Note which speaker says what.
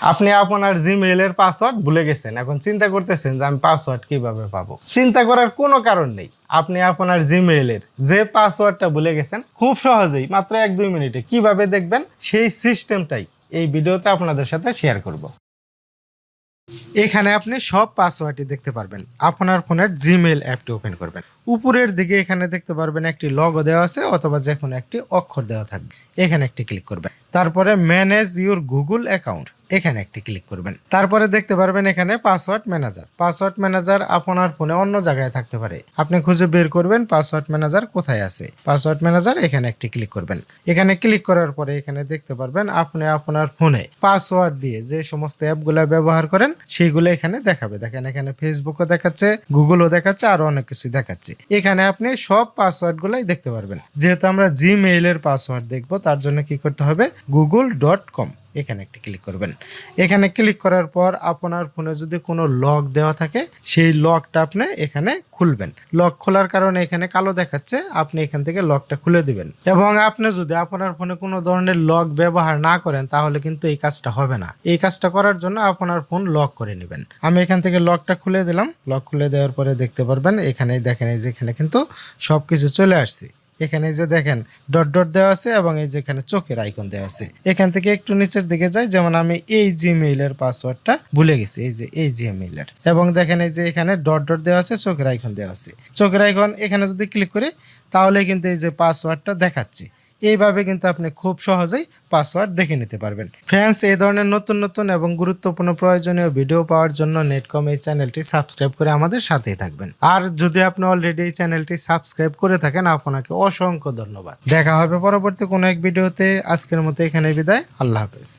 Speaker 1: আপনি আপনার জিমেইলের পাসওয়ার্ড ভুলে গেছেন, এখন চিন্তা করতেছেন যে আমি পাসওয়ার্ড কীভাবে পাবো? চিন্তা করার কোনো কারণ নেই। আপনি আপনার জিমেইলের যে পাসওয়ার্ডটা ভুলে গেছেন, খুব সহজেই, মাত্র এক দুই মিনিটে কীভাবে দেখবেন সেই সিস্টেমটাই এই ভিডিওতে আপনাদের সাথে শেয়ার করব। এখানে আপনি সব পাসওয়ার্ডই দেখতে পারবেন। আপনার ফোনের জিমেইল অ্যাপটি ওপেন করবেন। উপরের দিকে এখানে দেখতে পারবেন একটি লগো দেওয়া আছে অথবা যে কোনো একটি অক্ষর দেওয়া থাকবে। এখানে একটি ক্লিক করবেন। তারপরে ম্যানেজ ইউর গুগল অ্যাকাউন্ট এখানে একটি ক্লিক করবেন। তারপরে দেখতে পারবেন এখানে পাসওয়ার্ড ম্যানেজার পাসওয়ার্ড ম্যানেজার আপনার ফোনে অন্য জায়গায় থাকতে পারে। আপনি খুঁজে বের করবেন পাসওয়ার্ড ম্যানেজার কোথায় আছে। পাসওয়ার্ড ম্যানেজার এখানে একটি ক্লিক করবেন। এখানে ক্লিক করার পরে এখানে দেখতে পারবেন আপনি আপনার ফোনে পাসওয়ার্ড দিয়ে যে সমস্ত অ্যাপগুলো ব্যবহার করেন সেইগুলো এখানে দেখাবে। দেখেন এখানে ফেসবুকও দেখাচ্ছে গুগলও দেখাচ্ছে আরও অনেক কিছু দেখাচ্ছে। এখানে আপনি সব পাসওয়ার্ড গুলাই দেখতে পারবেন। যেহেতু আমরা জিমেইলের পাসওয়ার্ড দেখব, তার জন্য কি করতে হবে? গুগল ডট কম এখানে একটি ক্লিক করবেন। এখানে ক্লিক করার পর আপনার ফোনে যদি কোনো লক দেওয়া থাকে, সেই লকটা আপনি এখানে খুলবেন। লক খোলার কারণে এখানে কালো দেখাচ্ছে, আপনি এখান থেকে লকটা খুলে দিবেন। এবং আপনি যদি আপনার ফোনে কোনো ধরনের লক ব্যবহার না করেন, তাহলে কিন্তু এই কাজটা হবে না। এই কাজটা করার জন্য আপনার ফোন লক করে নেবেন। আমি এখান থেকে লকটা খুলে দিলাম। লক খুলে দেওয়ার পরে দেখতে পারবেন এখানে দেখেন এই যে এখানে কিন্তু সবকিছু চলে আসছে। এখানে যে দেখেন, ডট ডট দেওয়া আছে এবং এই যে এখানে চোখের আইকন দেওয়া আছে। এখান থেকে একটু নিচের দিকে যাই, যেমন আমি এই জিমেইলের পাসওয়ার্ডটা ভুলে গেছি, এই যে এই জিমেইলের এবং দেখেন এই যে এখানে ডট ডট দেওয়া আছে, চোখের আইকন দেওয়া আছে। চোখের আইকন এখানে যদি ক্লিক করি, তাহলে কিন্তু এই যে পাসওয়ার্ডটা দেখাচ্ছে। এইভাবে কিন্তু আপনি খুব সহজেই পাসওয়ার্ড দেখে নিতে পারবেন। ফ্রেন্ডস এই ধরনের নতুন নতুন এবং গুরুত্বপূর্ণ প্রয়োজনীয় ভিডিও পাওয়ার জন্য নেটকম এই চ্যানেলটি সাবস্ক্রাইব করে আমাদের সাথেই থাকবেন। আর যদি আপনি অলরেডি এই চ্যানেলটি সাবস্ক্রাইব করে থাকেন, আপনাকে অসংখ্য ধন্যবাদ। দেখা হবে পরবর্তী কোনো এক ভিডিওতে আজকের মতো এখানে বিদায়। আল্লাহ হাফেজ।